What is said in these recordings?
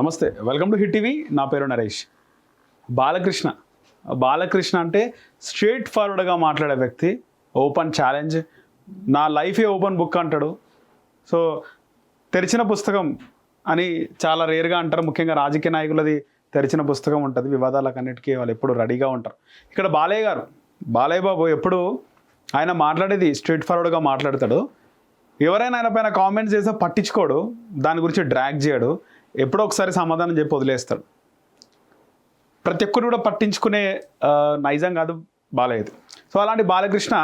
నమస్తే welcome to hit TV నా పేరు నరేష్. బాలకృష్ణ. బాలకృష్ణ అంటే స్ట్రేట్ ఫార్వర్డ్గా మాట్లాడే వ్యక్తి ఓపెన్ ఛాలెంజ్ నా లైఫే ఓపెన్ బుక్ అంటాడు. సో తెరిచిన పుస్తకం అని చాలా రేర్గా అంటారు. ముఖ్యంగా రాజకీయ నాయకులది తెరిచిన పుస్తకం ఉంటుంది. వివాదాలకన్నిటికీ వాళ్ళు ఎప్పుడు రెడీగా ఉంటారు. ఇక్కడ బాలయ్య గారు బాలయ్య బాబు ఎప్పుడు ఆయన మాట్లాడేది స్ట్రేట్ ఫార్వర్డ్గా మాట్లాడతాడు. ఎవరైనా ఆయన పైన కామెంట్స్ చేస్తే పట్టించుకోడు. దాని గురించి డ్రాగ్ చేయడు. ఎప్పుడో ఒకసారి సమాధానం చెప్పి వదిలేస్తాడు. ప్రతి ఒక్కరు కూడా పట్టించుకునే నైజం కాదు బాలయ్యది. సో అలాంటి బాలకృష్ణ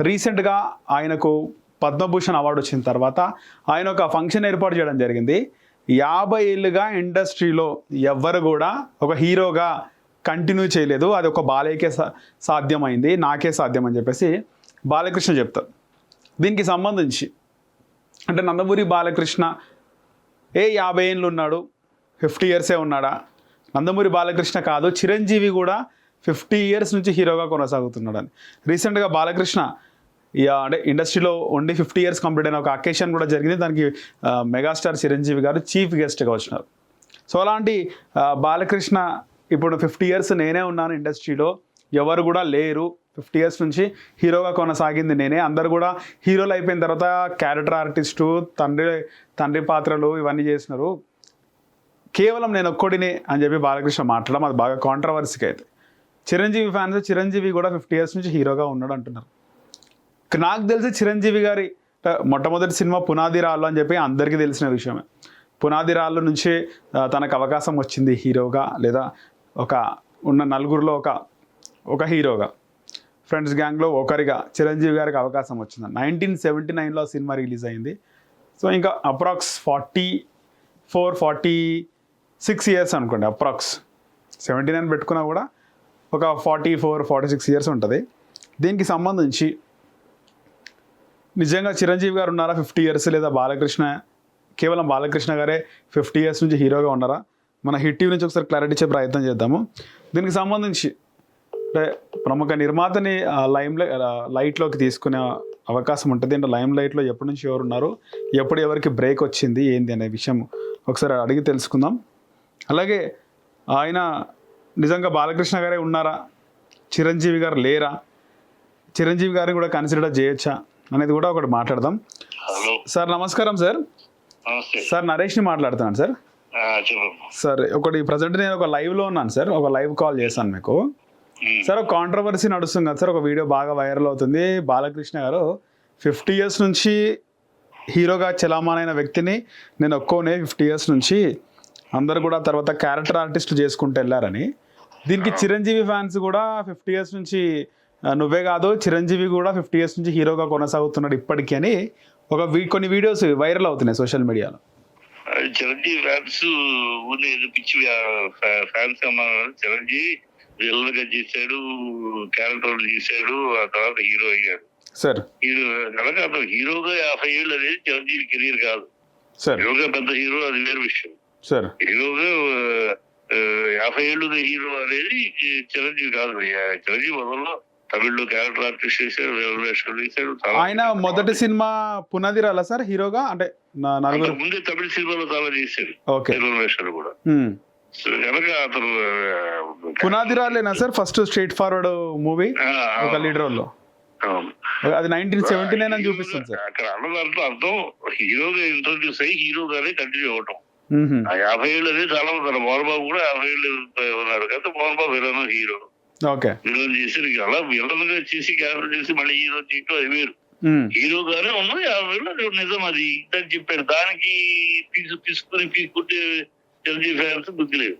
రీసెంట్గా ఆయనకు పద్మభూషణ్ అవార్డు వచ్చిన తర్వాత ఆయన ఒక ఫంక్షన్ ఏర్పాటు చేయడం జరిగింది. యాభై ఏళ్ళుగా ఇండస్ట్రీలో ఎవ్వరు కూడా ఒక హీరోగా కంటిన్యూ చేయలేదు. అది ఒక బాలయ్యకే సా సాధ్యమైంది. నాకే సాధ్యం అని చెప్పేసి బాలకృష్ణ చెప్తారు. దీనికి సంబంధించి అంటే నందమూరి బాలకృష్ణ ఏ యాభై ఏళ్ళు ఉన్నాడు? ఫిఫ్టీ ఇయర్సే ఉన్నాడా? నందమూరి బాలకృష్ణ కాదు. చిరంజీవి కూడా ఫిఫ్టీ ఇయర్స్ నుంచి హీరోగా కొనసాగుతున్నాడు అని రీసెంట్గా బాలకృష్ణ ఇక అంటే ఇండస్ట్రీలో ఓన్లీ ఫిఫ్టీ ఇయర్స్ కంప్లీట్ అయిన ఒక అకేషన్ కూడా జరిగింది. దానికి మెగాస్టార్ చిరంజీవి గారు చీఫ్ గెస్ట్గా వచ్చినారు. సో అలాంటి బాలకృష్ణ ఇప్పుడు ఫిఫ్టీ ఇయర్స్ నేనే ఉన్నాను ఇండస్ట్రీలో. ఎవరు కూడా లేరు. ఫిఫ్టీ ఇయర్స్ నుంచి హీరోగా కొనసాగింది నేనే. అందరు కూడా హీరోలు అయిపోయిన తర్వాత క్యారెక్టర్ ఆర్టిస్టు తండ్రి తండ్రి పాత్రలు ఇవన్నీ చేసినారు. కేవలం నేను ఒక్కడిని అని చెప్పి బాలకృష్ణ మాట్లాడడం అది బాగా కాంట్రవర్సీకి అయితే. చిరంజీవి ఫ్యాన్స్ చిరంజీవి కూడా ఫిఫ్టీ ఇయర్స్ నుంచి హీరోగా ఉన్నాడు అంటున్నారు. నాకు తెలిసి చిరంజీవి గారి మొట్టమొదటి సినిమా పునాది రాళ్ళు అని చెప్పి అందరికీ తెలిసిన విషయమే. పునాది రాళ్ళు నుంచి తనకు అవకాశం వచ్చింది హీరోగా లేదా ఒక ఉన్న నలుగురిలో ఒక ఒక హీరోగా. ఫ్రెండ్స్ గ్యాంగ్లో ఒకరిగా చిరంజీవి గారికి అవకాశం వచ్చింది. నైన్టీన్ సెవెంటీ నైన్లో సినిమా రిలీజ్ అయింది. సో ఇంకా approx forty four forty six years అనుకోండి అప్రాక్స్ సెవెంటీ నైన్ పెట్టుకున్నా కూడా ఒక forty four forty six years ఉంటుంది. దీనికి సంబంధించి నిజంగా చిరంజీవి గారు ఉన్నారా ఫిఫ్టీ ఇయర్స్ లేదా బాలకృష్ణ? కేవలం బాలకృష్ణ గారే ఫిఫ్టీ ఇయర్స్ నుంచి హీరోగా ఉన్నారా? మన హిట్ టీవీ నుంచి ఒకసారి క్లారిటీ ఇచ్చే ప్రయత్నం చేద్దాము. దీనికి సంబంధించి అంటే ప్రముఖ నిర్మాతని లైమ్ లైట్లోకి తీసుకునే అవకాశం ఉంటుంది. అంటే లైమ్ లైట్లో ఎప్పటి నుంచి ఎవరు ఉన్నారు ఎప్పుడు ఎవరికి బ్రేక్ వచ్చింది ఏంది అనే విషయం ఒకసారి అడిగి తెలుసుకుందాం. అలాగే ఆయన నిజంగా బాలకృష్ణ గారే ఉన్నారా? చిరంజీవి గారు లేరా? చిరంజీవి గారిని కూడా కన్సిడర్ చేయొచ్చా? అనేది కూడా ఒకటి మాట్లాడదాం. సార్ నమస్కారం సార్. సార్ నరేష్ని మాట్లాడుతున్నాను సార్. సార్ ఒకటి ప్రజెంట్ నేను ఒక లైవ్లో ఉన్నాను సార్. ఒక లైవ్ కాల్ చేశాను మీకు. సార్ ఒక కాంట్రవర్సీ నడుస్తుంది కదా సార్ ఒక వీడియో బాగా వైరల్ అవుతుంది. బాలకృష్ణ గారు ఫిఫ్టీ ఇయర్స్ నుంచి హీరోగా చలామణైన వ్యక్తిని నేను ఒక్కోనే ఫిఫ్టీ ఇయర్స్ నుంచి అందరు కూడా తర్వాత క్యారెక్టర్ ఆర్టిస్టులు చేసుకుంటూ వెళ్ళారని. దీనికి చిరంజీవి ఫ్యాన్స్ కూడా ఫిఫ్టీ ఇయర్స్ నుంచి నువ్వే కాదు చిరంజీవి కూడా ఫిఫ్టీ ఇయర్స్ నుంచి హీరోగా కొనసాగుతున్నాడు ఇప్పటికీ అని ఒక కొన్ని వీడియోస్ వైరల్ అవుతున్నాయి సోషల్ మీడియాలో చిరంజీవి ఫ్యాన్స్ పిచ్చి ఫ్యాన్స్ అన్నారు చిరంజీవి విల్లన్గా చేశాడు క్యారెక్టర్ చేశాడు ఆ తర్వాత హీరో అయ్యాడు. సార్. హీరో కనుక అతను హీరోగా యాభై ఏళ్ళు అనేది చిరంజీవి కెరీర్ కాదు. సార్. హీరోగా పెద్ద హీరో అది వేరే విషయం. సార్. హీరోగా యాభై ఏళ్ళు హీరో అనేది చిరంజీవి కాదు. చిరంజీవి మొదల్లో తమిళ్ళో క్యారెక్టర్ ఆర్టిస్ట్ చేశాడు వేషాలు చేశాడు ఆయన మొదటి సినిమా పునాది రాలా సార్ హీరోగా? అంటే ముందే తమిళ సినిమాలో చాలా చేశాడు. వేషాలు కూడా. కనుక అతను పునాది రాలేనా sir? First straight forward movie ఒక లీడ్ రోల్లో. అవును. అది నైన్టీన్ సెవెంటీ నైన్ అని చూపిస్తుంది సార్. అక్కడ అన్న దాంట్లో అర్థం. హీరోగా ఇంట్రొడ్యూస్ అయ్యి హీరోగానే కంటిన్యూ. ఆ యాభై ఏళ్ళు అనేది చాలా మంది ఉన్నారు. మోహన్ బాబు కూడా యాభై ఏళ్ళు ఉన్నాడు కదా Mohan Babu villain hero. Okay. Villain చేసి అలా విలన్గా చేసి క్యారెక్టర్ చేసి మళ్ళీ హీరో చేయటం అది వేరు. హీరోగానే ఉన్నది యాభై ఏళ్ళు నిజం అది. అని చెప్పాడు. దానికి పీసు తీసుకుని పీసుకుంటే చిరంజీవి ఫ్యాన్స్ బుద్ధి లేదు.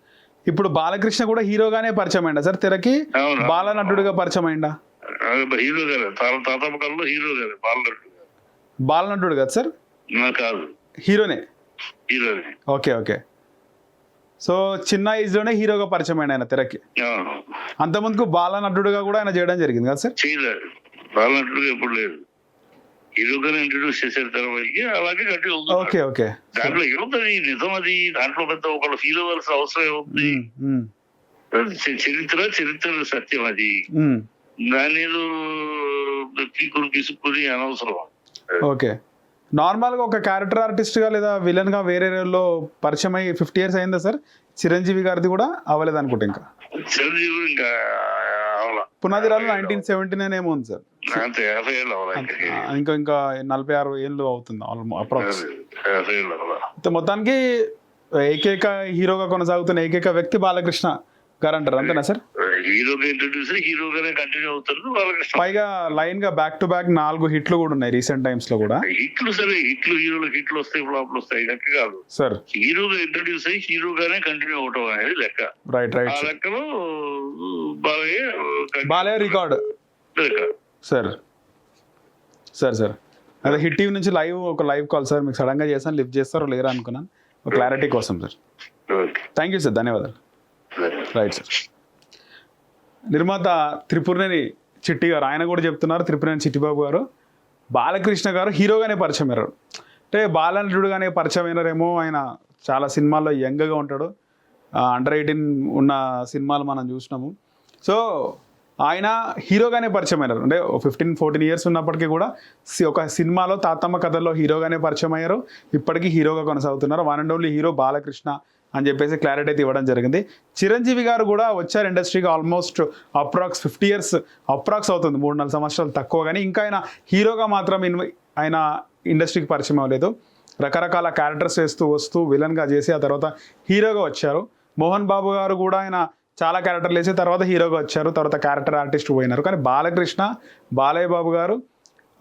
ఇప్పుడు బాలకృష్ణ కూడా హీరోగానే పరిచయం అయిందా సార్ తెరకి. బాలనటుడిగా పరిచయం అయిందా తాత హీరో గారు బాలనటుడు కదా. సార్? కాదు. హీరోనే? హీరోని. Okay okay. సో చిన్న ఏజ్లోనే హీరోగా పరిచయం అయింది ఆయన తెరకి. అంతకుముందుకు బాలనటుడుగా కూడా ఆయన చేయడం జరిగింది కదా సార్? చేయలేదు. బాలనటుడుగా ఎప్పుడు లేదు. హీరోగానే ఇంట్రడ్యూస్ చేశారు తర్వాత అలాగే గట్టి ఓకే ఓకే. దాంట్లో ఏముంది నిజం అది దాంట్లో పెద్ద ఒకళ్ళు ఫీల్ అవ్వాల్సిన అవసరం ఏముంది? చరిత్ర చరిత్ర సత్యం అది. దాని ఏదో పీకుని అనవసరం. ఓకే. నార్మల్గా ఒక క్యారెక్టర్ ఆర్టిస్ట్గా లేదా విలన్గా వేరే లో పరిచయం అయ్యి ఫిఫ్టీ ఇయర్స్ అయిందా సార్? చిరంజీవి గారిది కూడా అవ్వలేదు అనుకుంటా ఇంకా. చిరంజీవి ఇంకా అవలా. పునాది రాళ్ళు నైన్టీన్ సెవెంటీ నైన్ ఏమో ఉంది సార్. అంతే యాభై ఏళ్ళు అవలా ఇంకా. ఆ, ఇంకా నలభై ఆరు ఏళ్ళు అవుతుంది ఆల్మో అప్రాక్స్ యాభై ఏళ్ళు అవలా మొత్తానికి ఏకైక హీరోగా కొనసాగుతున్న ఏకైక వ్యక్తి బాలకృష్ణ గారు అంటారు అంతేనా సార్? హీరోగా ఇంట్రడ్యూస్ హీరోగానే కంటిన్యూ అవుతారు పైగా లైన్గా బ్యాక్ టు బ్యాక్ నాలుగు హిట్లు కూడా ఉన్నాయి రీసెంట్ టైమ్స్లో కూడా. హిట్లు సరే హిట్లు హీరోలకు హిట్లు వస్తాయి ఫ్లాప్లు వస్తాయి లెక్క కాదు. సార్. హీరోగా ఇంట్రడ్యూస్ అయ్యి హీరోగానే కంటిన్యూ అవటం అనేది లెక్క. రైట్ ఆ రైట్ సార్ లెక్కలో Balayya Balayya record sir. Sir sir. అదే హిట్ టీవీ నుంచి లైవ్ ఒక లైవ్ కాల్ సార్ మీకు సడన్గా చేస్తాను లిఫ్ట్ చేస్తారో లేరా అనుకున్నాను ఒక క్లారిటీ కోసం సార్. థ్యాంక్ యూ సార్ ధన్యవాదాలు. Right sir. నిర్మాత త్రిపురనేని చిట్టి గారు ఆయన కూడా చెప్తున్నారు త్రిపురనేని చిట్టిబాబు గారు. బాలకృష్ణ గారు హీరోగానే పరిచయం అయ్యారు. అంటే బాలనటుడుగానే పరిచయం అయినారేమో ఆయన చాలా సినిమాల్లో యంగ్గా ఉంటాడు. అండర్ ఎయిటీన్ ఉన్న సినిమాలు మనం చూసినాము. సో ఆయన హీరోగానే పరిచయం అయినారు అంటే ఫిఫ్టీన్ ఫోర్టీన్ ఇయర్స్ ఉన్నప్పటికీ కూడా సి- ఒక సినిమాలో తాతమ్మ కథల్లో హీరోగానే పరిచయం అయ్యారు ఇప్పటికీ హీరోగా కొనసాగుతున్నారు. One and only hero Balakrishna అని చెప్పేసి క్లారిటీ అయితే ఇవ్వడం జరిగింది. చిరంజీవి గారు కూడా వచ్చారు ఇండస్ట్రీకి almost approx fifty years approx అవుతుంది. మూడు నాలుగు సంవత్సరాలు తక్కువ. కానీ ఇంకా ఆయన హీరోగా మాత్రం ఆయన ఇండస్ట్రీకి పరిచయం అవ్వలేదు. రకరకాల క్యారెక్టర్స్ వేస్తూ వస్తూ విలన్గా చేసి ఆ తర్వాత హీరోగా వచ్చారు. మోహన్ బాబు గారు కూడా ఆయన చాలా క్యారెక్టర్లు వేసి తర్వాత హీరోగా వచ్చారు తర్వాత క్యారెక్టర్ ఆర్టిస్ట్ పోయినారు. కానీ బాలకృష్ణ బాలయ్య బాబు గారు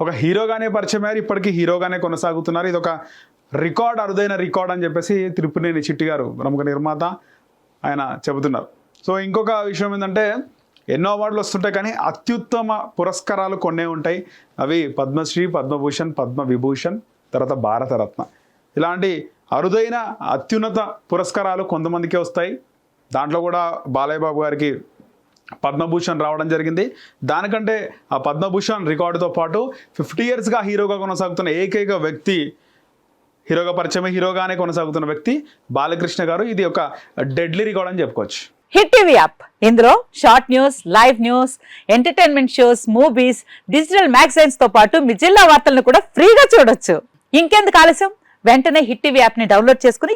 ఒక హీరోగానే పరిచయం అయ్యారు ఇప్పటికీ హీరోగానే కొనసాగుతున్నారు. ఇది ఒక రికార్డ్ అరుదైన రికార్డ్ అని చెప్పేసి త్రిపునేని చిట్టి గారు ప్రముఖ నిర్మాత ఆయన చెబుతున్నారు. సో ఇంకొక విషయం ఏంటంటే ఎన్నో అవార్డులు వస్తుంటాయి కానీ అత్యుత్తమ పురస్కారాలు కొన్నే ఉంటాయి. అవి పద్మశ్రీ పద్మభూషణ్ పద్మ విభూషణ్ తర్వాత భారతరత్న. ఇలాంటి అరుదైన అత్యున్నత పురస్కారాలు కొంతమందికే వస్తాయి. దాంట్లో కూడా బాలయ్య బాబు గారికి పద్మభూషణ్ రావడం జరిగింది. దానికంటే ఆ పద్మభూషణ్ రికార్డుతో పాటు ఫిఫ్టీ ఇయర్స్గా హీరోగా కొనసాగుతున్న ఏకైక వ్యక్తి హీరోగా పరిచయమే హీరోగానే కొనసాగుతున్న వ్యక్తి బాలకృష్ణ గారు. ఇది ఒక డెడ్లీ రికార్డ్ అని చెప్పుకోవచ్చు. Hit TV app. ఇందులో short news live news entertainment shows movies digital మ్యాగజైన్స్తో పాటు మీ జిల్లా వార్తలను కూడా ఫ్రీగా చూడొచ్చు. ఇంకెందుకు ఆలస్యం? వెంటనే హిట్ టీవీ యాప్ని డౌన్లోడ్ చేసుకుని